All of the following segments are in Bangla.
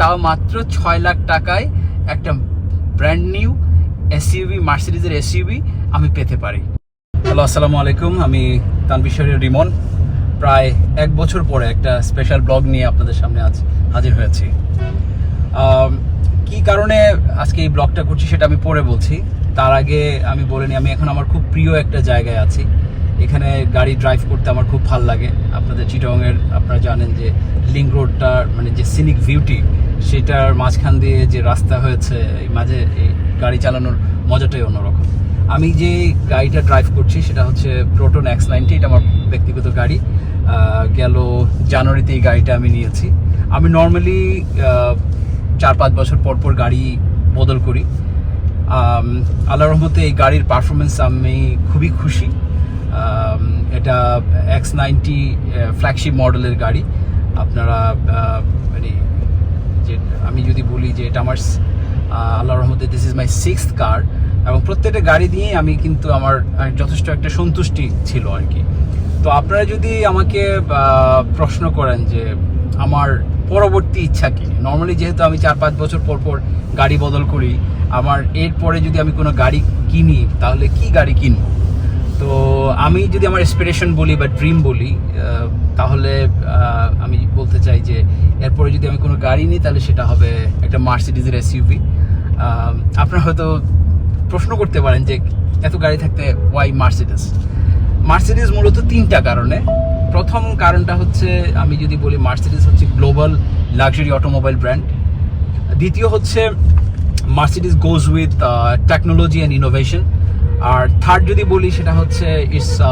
তাও মাত্র ছয় লাখ টাকায় একটা ব্র্যান্ড নিউ এসইউভি মার্সিডিজের এসইউভি আমি পেতে পারি। হ্যালো আসসালামু আলাইকুম। আমি তানবির শরীর রিমন। প্রায় এক বছর পরে একটা স্পেশাল ব্লগ নিয়ে আপনাদের সামনে আজ হাজির হয়েছি। কি কারণে আজকে এই ব্লগটা করছি সেটা আমি পরে বলছি। তার আগে আমি বলে নিই, আমি এখন আমার খুব প্রিয় একটা জায়গায় আছি। এখানে গাড়ি ড্রাইভ করতে আমার খুব ভালো লাগে। আপনাদের চিটংয়ের আপনারা জানেন যে লিঙ্ক রোডটার মানে যে সিনিক ভিউটি সেটার মাঝখান দিয়ে যে রাস্তা হয়েছে মাঝে গাড়ি চালানোর মজাটাই অন্যরকম। আমি যে গাড়িটা ড্রাইভ করছি সেটা হচ্ছে প্রোটন এক্স নাইনটি এটা আমার ব্যক্তিগত গাড়ি। গেল জানুয়ারিতে এই গাড়িটা আমি নিয়েছি। আমি নর্মালি চার পাঁচ বছর পর পর গাড়ি বদল করি। আল্লাহ রহমতে এই গাড়ির পারফরমেন্স আমি খুবই খুশি। এটা এক্স নাইনটি ফ্ল্যাগশিপ মডেলের গাড়ি। আপনারা মানে যে আমি যদি বলি যে এটা আমার আল্লাহ রহমতে this is my six car এবং প্রত্যেকটা গাড়ি দিয়ে আমি কিন্তু আমার যথেষ্ট একটা সন্তুষ্টি ছিল আর কি। তো আপনারা যদি আমাকে প্রশ্ন করেন যে আমার পরবর্তী ইচ্ছা কি? নর্মালি যেহেতু আমি চার পাঁচ বছর পর পর গাড়ি বদল করি, আমার এরপরে যদি আমি কোনো গাড়ি কিনি, তাহলে কি গাড়ি কিনবো? তো আমি যদি আমার এক্সপিরেশন বলি বা ড্রিম বলি তাহলে আমি বলতে চাই যে এরপরে যদি আমি কোনো গাড়ি নিই, তাহলে সেটা হবে একটা মার্সিডিজের এস এসইউভি আপনারা হয়তো প্রশ্ন করতে পারেন যে এত গাড়ি থাকতে ওয়াই মার্সিডিস মার্সিডিজ মূলত তিনটা কারণে। প্রথম কারণটা হচ্ছে, আমি যদি বলি মার্সিডিস হচ্ছে গ্লোবাল লাক্সারি অটোমোবাইল ব্র্যান্ড দ্বিতীয় হচ্ছে Mercedes goes with technology and innovation R third যদি বলি সেটা হচ্ছে ইটস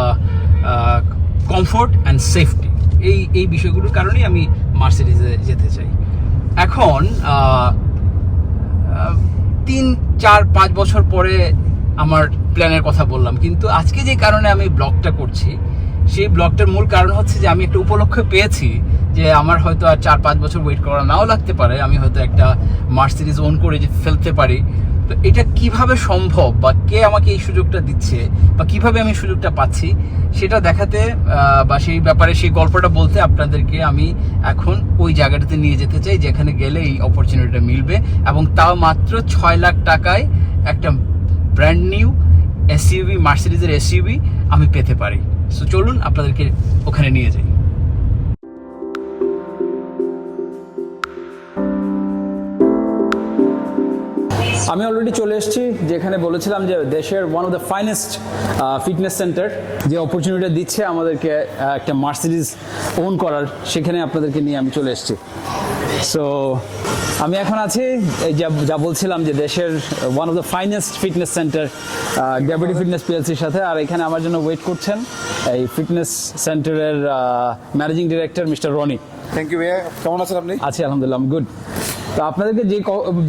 কমফোর্ট অ্যান্ড সেফটি এই এই বিষয়গুলোর কারণেই আমি মার্সিডিজে যেতে চাই। এখন আহ, আহ, তিন চার পাঁচ বছর পরে আমার প্ল্যানের কথা বললাম। কিন্তু আজকে যে কারণে আমি ব্লগটা করছি সেই ব্লগটার মূল কারণ হচ্ছে যে আমি একটা উপলক্ষ পেয়েছি যে আমার হয়তো আর চার পাঁচ বছর ওয়েট করা নাও লাগতে পারে। আমি হয়তো একটা মার্সিডিজ ওন করে ফেলতে পারি। তো এটা কীভাবে সম্ভব বা কে আমাকে এই সুযোগটা দিচ্ছে বা কীভাবে আমি সুযোগটা পাচ্ছি, সেটা দেখাতে বা সেই ব্যাপারে সেই গল্পটা বলতে আপনাদেরকে আমি এখন ওই জায়গাটাতে নিয়ে যেতে চাই, যেখানে গেলে এই অপরচুনিটিটা মিলবে। এবং তাও মাত্র ছয় লাখ টাকায় একটা ব্র্যান্ড নিউ এসইউভি মার্সিডিজের এসইউভি আমি পেতে পারি। সো চলুন আপনাদেরকে ওখানে নিয়ে যাই। আমি অলরেডি চলে এসেছি, যেখানে বলেছিলাম যে দেশের one of the finest fitness centre যে অপরচুনিটি দিচ্ছে আমাদেরকে একটা মার্সিডিজ ওন করার, সেখানে আপনাদেরকে নিয়ে আমি চলে এসেছি। সো আমি এখন আছি, এই যা যা বলছিলাম যে দেশের one of the finest fitness centre gravity fitness পিএলসির সাথে, আর এখানে আমার জন্য ওয়েট করছেন এই ফিটনেস সেন্টারের managing director mister Rony thank you ভাইয়া। কেমন আছেন আপনি? আছি, আলহামদুলিল্লাহ গুড তো আপনাদেরকে যে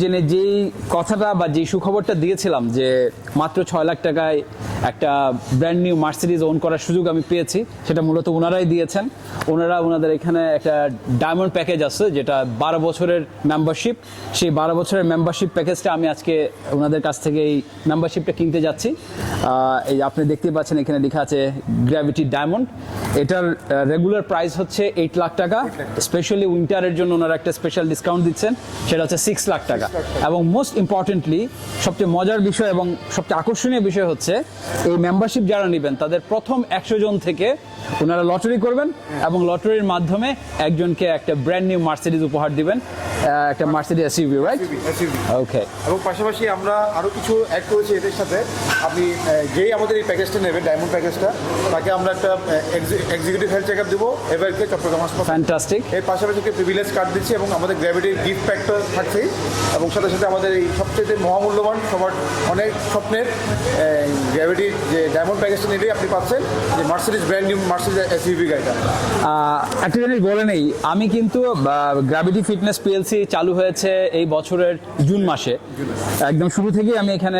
জেনে যেই কথাটা বা যে সুখবরটা দিয়েছিলাম যে মাত্র ছয় লাখ টাকায় একটা ব্র্যান্ড নিউ মার্সিডিজ ওন করার সুযোগ আমি পেয়েছি। সেটা মূলত ওনারাই দিয়েছেন। ওনারা ওনাদের এখানে একটা ডায়মন্ড প্যাকেজ আছে, যেটা বারো বছরের মেম্বারশিপ সেই বারো বছরের মেম্বারশিপ প্যাকেজটা আমি আজকে ওনাদের কাছ থেকে এই মেম্বারশিপটা কিনতে যাচ্ছি। এই আপনি দেখতে পাচ্ছেন, এখানে লেখা আছে গ্র্যাভিটি ডায়মন্ড এটার রেগুলার প্রাইস হচ্ছে এইট লাখ টাকা। স্পেশালি উইন্টারের জন্য ওনারা একটা স্পেশাল ডিসকাউন্ট দিচ্ছেন। সেটা হচ্ছে সিক্স লাখ টাকা। এবং মোস্ট ইম্পর্টেন্টলি সবচেয়ে মজার বিষয় এবং সবচেয়ে আকর্ষণীয় বিষয় হচ্ছে এই মেম্বারশিপ যারা নেবেন, তাদের প্রথম একশো জন থেকে ওনারা লটারি করবেন এবং লটারির মাধ্যমে একজনকে একটা ব্র্যান্ড নিউ মার্সিডিজ উপহার দিবেন। একটা মার্সিডিজ এসইউভি রাইট ওকে এবং পাশাপাশি আমরা আরও কিছু অ্যাড করেছি এদের সাথে। আপনি যেই আমাদের এই প্যাকেজটা নেবে ডায়মন্ড প্যাকেজটা তাকে আমরা একটা এক্সিকিউটিভ হেলথ চেক আপ দেবো এবারকে চট্টগ্রাম হাসপাতাল ফ্যান্টাস্টিক এর পাশাপাশি একটা প্রিভিলেজ কার্ড দিচ্ছি এবং আমাদের গ্র্যাভিটির গিফট প্যাকটা থাকছেই। এবং সাথে সাথে আমাদের এই সবচেয়ে মহামূল্যবান সবার অনেক স্বপ্নের গ্র্যাভিটির যে ডায়মন্ড প্যাকেজটা নিলেই আপনি পাচ্ছেন যে Mercedes brand new Mercedes SUV গাড়িটা। একটা জিনিস বলে নেই আমি কিন্তু গ্র্যাভিটি ফিটনেস পিএলসি চালু হয়েছে এই বছরের জুন মাসে। একদম শুরু থেকেই আমি এখানে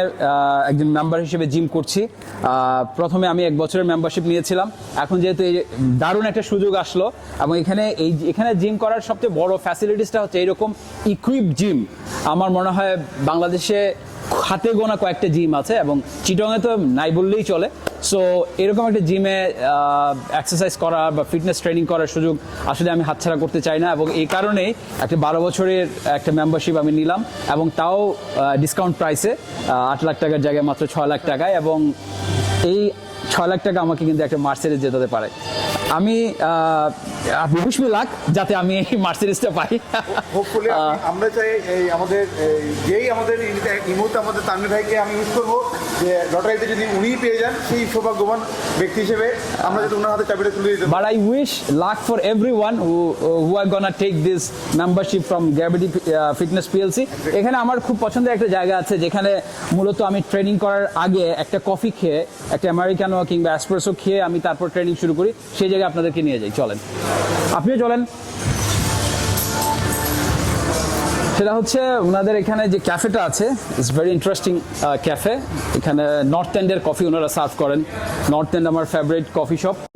একজন মেম্বার হিসেবে জিম করছি। প্রথমে আমি এক বছরের মেম্বারশিপ নিয়েছিলাম। এখন যেহেতু এই দারুণ একটা সুযোগ আসলো, এবং এখানে এই, এখানে জিম করার সবচেয়ে বড় ফ্যাসিলিটিসটা হচ্ছে এইরকম ইকুইপ জিম আমার মনে হয় বাংলাদেশে হাতে গোনা কয়েকটা জিম আছে, এবং চিটংয়ে তো নাই বললেই চলে। সো এরকম একটা জিমে এক্সারসাইজ করা বা ফিটনেস ট্রেনিং করার সুযোগ আসলে আমি হাতছাড়া করতে চাই না এবং এই কারণে একটা বারো বছরের একটা মেম্বারশিপ আমি নিলাম এবং তাও ডিসকাউন্ট প্রাইসে আট লাখ টাকার জায়গায় মাত্র ছ লাখ টাকায় এবং এই ছ লাখ টাকা আমাকে কিন্তু একটা মার্সেলে যেতে পারে। আমি উইশ মি লাখ যাতে আমি এই মার্সিডিজটা পাই। হোপফুলি আমরা চাই এই আমাদের যেই আমাদের এই- মুহূর্তে আমাদের তানভীর ভাইকে আমি ইউজ করব যে লটারিতে যদি উনিই পেয়ে যান সেই সৌভাগ্যবান ব্যক্তি হিসেবে আমরা যদি ওনার হাতে চাবিটা তুলে দিতে পারি। But I wish luck for everyone who R gonna take this membership from Gravity uh, Fitness এখানে আমার খুব পছন্দের একটা জায়গা আছে যেখানে মূলত আমি ট্রেনিং করার আগে একটা কফি খেয়ে একটা আমেরিকানো কিংবা অ্যাসপ্রেসো খেয়ে আমি তারপর ট্রেনিং শুরু করি সেই জায়গায় আপনাদেরকে নিয়ে যাই চলেন। আপনিও চলেন। সেটা হচ্ছে ওনাদের এখানে যে ক্যাফেটা আছে ইটস ভেরি ইন্টারেস্টিং ক্যাফে এখানে নর্থ এন্ডের কফি ওনারা সার্ভ করেন। নর্থ এন্ড আমার ফেভারিট কফি শপ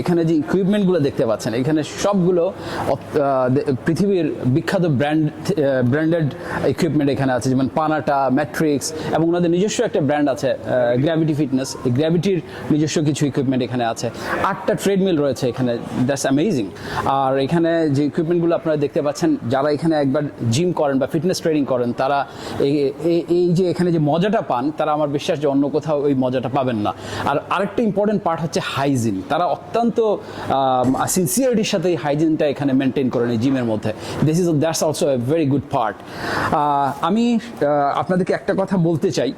এখানে যে ইকুইপমেন্টগুলো দেখতে পাচ্ছেন, এখানে সবগুলো পৃথিবীর বিখ্যাত ব্র্যান্ড ব্র্যান্ডেড ইকুইপমেন্ট এখানে আছে, যেমন পানাটা ম্যাট্রিক্স এবং ওনাদের নিজস্ব একটা ব্র্যান্ড আছে গ্র্যাভিটি ফিটনেস এই গ্র্যাভিটির নিজস্ব কিছু ইকুইপমেন্ট এখানে আছে। আটটা ট্রেডমিল রয়েছে এখানে দ্যাটস অ্যামেজিং আর এখানে যে ইকুইপমেন্টগুলো আপনারা দেখতে পাচ্ছেন, যারা এখানে একবার জিম করেন বা ফিটনেস ট্রেনিং করেন, তারা এই যে এখানে যে মজাটা পান, তারা আমার বিশ্বাস যে অন্য কোথাও ওই মজাটা পাবেন না। আর আরেকটা ইম্পর্টেন্ট পার্ট হচ্ছে হাইজিন তারা অত্যন্ত সিনসিয়ারিটির সাথে এই হাইজিনটা এখানে মেনটেন করেন এই জিমের মধ্যে। This is that's also a very good part আমি আপনাদেরকে একটা কথা বলতে চাই।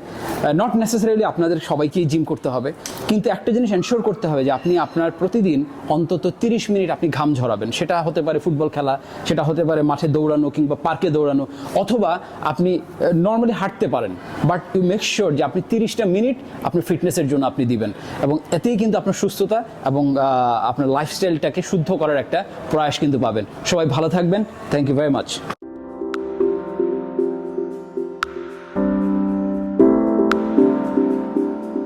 নট নেসেসারিলি আপনাদের সবাইকেই জিম করতে হবে, কিন্তু একটা জিনিস এনশোর করতে হবে যে আপনি আপনার প্রতিদিন অন্তত তিরিশ মিনিট আপনি ঘাম ঝরাবেন। সেটা হতে পারে ফুটবল খেলা, সেটা হতে পারে মাঠে দৌড়ানো কিংবা পার্কে দৌড়ানো, অথবা আপনি নর্মালি হাঁটতে পারেন। বাট ইউ মেক শিওর যে আপনি তিরিশটা মিনিট আপনি ফিটনেসের জন্য আপনি দিবেন। এবং এতেই কিন্তু আপনার সুস্থতা এবং আপনার লাইফস্টাইলটাকে শুদ্ধ করার একটা প্রয়াস কিন্তু পাবেন। সবাই ভালো থাকবেন। Thank you very much